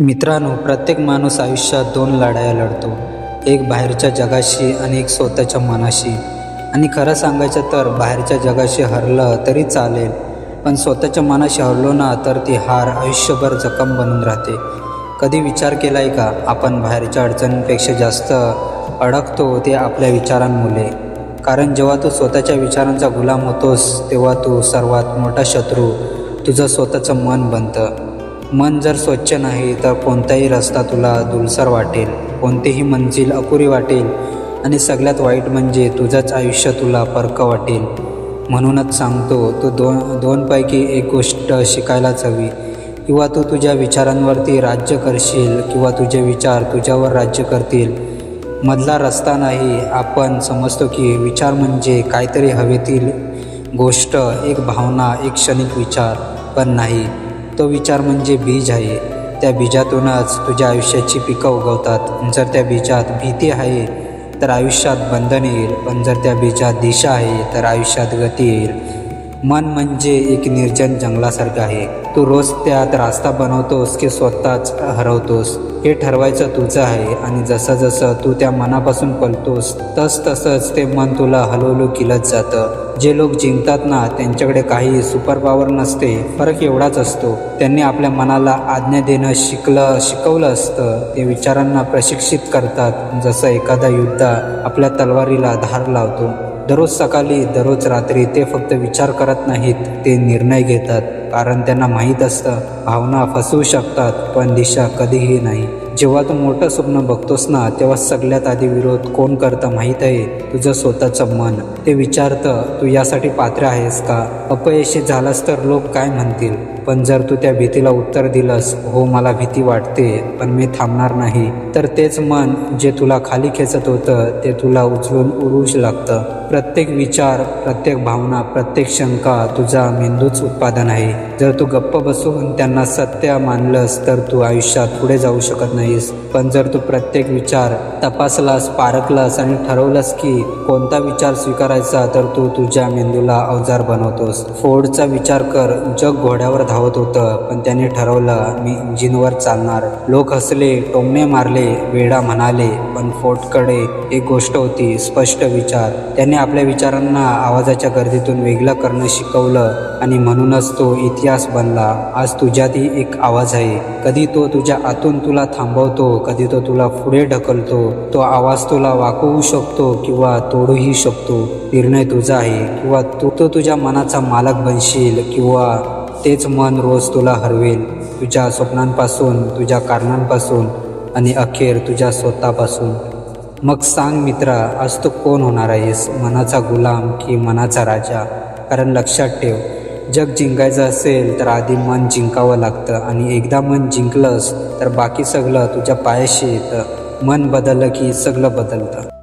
मित्रांनो प्रत्येक माणूस आयुष्यात दोन लढाया लढतो. एक बाहेरच्या जगाशी आणि एक स्वतःच्या मनाशी. आणि खरं सांगायचं तर बाहेरच्या जगाशी हरलं तरी चालेल. पण स्वतःच्या मनाशी हरलो ना तर ती हार आयुष्यभर जखम बनून राहते. कधी विचार केला आहे का? आपण बाहेरच्या अडचणींपेक्षा जास्त अडकतो ते आपल्या विचारांमुळे. कारण जेव्हा तू स्वतःच्या विचारांचा गुलाम होतोस तेव्हा तू सर्वात मोठा शत्रू. तुझं स्वतःचं मन बनतं. मन जर स्वच्छ नाही तर कोणताही रस्ता तुला दुलसर वाटेल. कोणतीही मंजिल अपुरी वाटेल. आणि सगळ्यात वाईट म्हणजे तुझंच आयुष्य तुला परकं वाटेल. म्हणूनच सांगतो तू दोन दोनपैकी एक गोष्ट शिकायलाच हवी. किंवा तू तुझ्या विचारांवरती राज्य करशील किंवा तुझे विचार तुझ्यावर राज्य करतील. मधला रस्ता नाही. आपण समजतो की विचार म्हणजे काहीतरी हवेतील गोष्ट एक भावना एक क्षणिक विचार. पण नाही. तो विचार म्हणजे बीज आहे. त्या बीजातूनच तुझ्या आयुष्याची पिकं उगवतात. जर त्या बीजात भीती आहे तर आयुष्यात बंधन येईल. पण जर त्या बीजात दिशा आहे तर आयुष्यात गती येईल. मन म्हणजे एक निर्जन जंगलासारखं आहे. तू रोज त्यात रास्ता बनवतोस की स्वतःच हरवतोस. हे ठरवायचं तुझं आहे आणि जसं जसं तू त्या मनापासून पलतोस तस तसंच ते मन तुला हळूहळू किलत जातं. जे लोक जिंकतात ना त्यांच्याकडे काही सुपर पॉवर नसते फरक एवढाच असतो. त्यांनी आपल्या मनाला आज्ञा देणं शिकलं शिकवलं असतं. ते विचारांना प्रशिक्षित करतात. जसं एखादा युद्ध आपल्या तलवारीला धार लावतो. दररोज सकाळी दररोज रात्री ते फक्त विचार करत नाहीत ते निर्णय घेतात. कारण त्यांना माहीत असतं भावना फसवू शकतात पण दिशा कधीही नाही. जेव्हा तू मोठं स्वप्न बघतोस ना तेव्हा सगळ्यात आधी विरोध कोण करतं माहीत आहे? तुझं स्वतःचं मन. ते विचारतं तू यासाठी पात्र आहेस का? अपयशी झालास तर लोक काय म्हणतील? पण जर तू त्या भीतीला उत्तर दिलंस हो मला भीती वाटते पण मी थांबणार नाही तर तेच मन जे तुला खाली खेचत होतं ते तुला उचलून उडूच लागतं. प्रत्येक विचार प्रत्येक भावना प्रत्येक शंका तुझा मेंदूच उत्पादन आहे. जर तू गप्प बसून त्यांना सत्य मानलंस तर तू आयुष्यात पुढे जाऊ शकत नाही. नाहीस पण जर तू प्रत्येक विचार तपासलास पारखलास आणि ठरवलंस की कोणता विचार स्वीकारायचा तर तू तुझ्या मेंदूला अवजार बनवतोस. फोर्डचा विचार कर जग घोड्यावर धावत होतं पण त्याने ठरवलं मी इंजिनवर चालणार. लोक हसले टोमणे मारले वेडा म्हणाले पण फोर्डकडे एक गोष्ट होती स्पष्ट विचार. त्याने आपल्या विचारांना आवाजाच्या गर्दीतून वेगळं करणं शिकवलं आणि म्हणूनच तो इतिहास बनला. आज तुझ्यातही एक आवाज आहे. कधी तो तुझ्या आतून तुला थांबवतो कधी तो तुला पुढे ढकलतो तो आवाज तुला वाकवू शकतो किंवा तोडूही शकतो. निर्णय तुझा आहे किंवा तू तो तुझ्या मनाचा मालक बनशील किंवा तेच मन रोज तुला हरवेल. तुझ्या स्वप्नांपासून तुझ्या कारणांपासून आणि अखेर तुझ्या स्वतःपासून. मग सांग मित्रा आज तू कोण होणार आहेस? मनाचा गुलाम की मनाचा राजा? कारण लक्षात ठेव जग जिंकायचं असेल तर आधी मन जिंकावं लागतं आणि एकदा मन जिंकलंस तर बाकी सगळं तुझ्या पायाशी येतं. मन बदललं की सगळं बदलतं.